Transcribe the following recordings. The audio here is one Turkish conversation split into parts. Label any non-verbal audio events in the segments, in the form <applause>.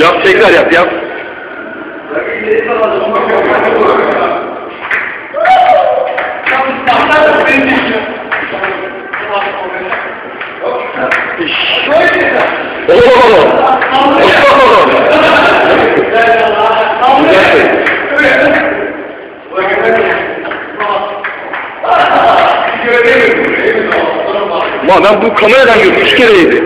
Yap tekrar yap yap. Oo. <laughs> Ama ben bu kameradan gördüm. İki kere yedi.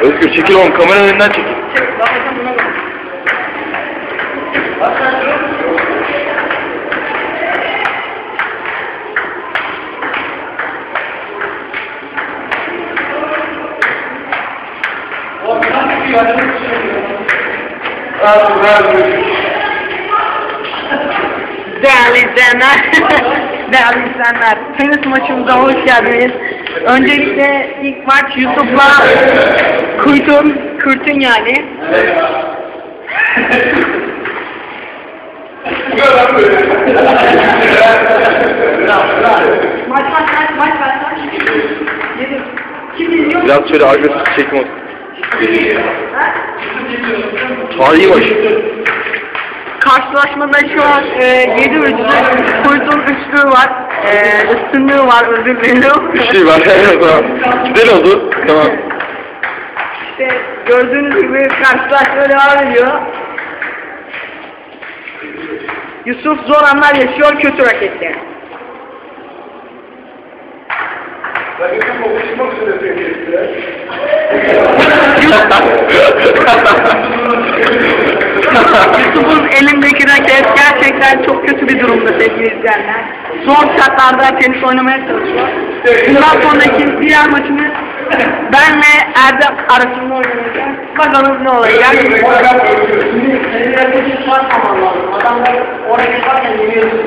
Özgür çekil oğlum kameranın önünden çekil. Değerli izleyenler, <laughs> değerli izleyenler, tenis maçımıza hoş geldiniz. Öncelikle ilk maç Yusuf'la Kurt'un, Kurt'un yani. Maç maç maç maç maç? Biraz şöyle agresif çekim olsun. Tarihi maç. Karşılaşmada şu an e, 7 üçlü, Kurt'un üçlüğü var, e, üstünlüğü var, özür dilerim. Bir şey var. tamam. Güzel oldu. Tamam. İşte gördüğünüz gibi karşılaşma devam ediyor. Yusuf zor anlar yaşıyor kötü raketle. Yusuf'un raket gerçekten çok kötü bir durumda sevgili izleyenler. Zor şartlarda tenis oynamaya çalışıyor. Bundan sonraki diğer maçımız ben ve Erdem arasında oynanacak. Bakalım ne olacak. Senin raketin şart lazım. Adamlar oraya yaparken yemiyorsun.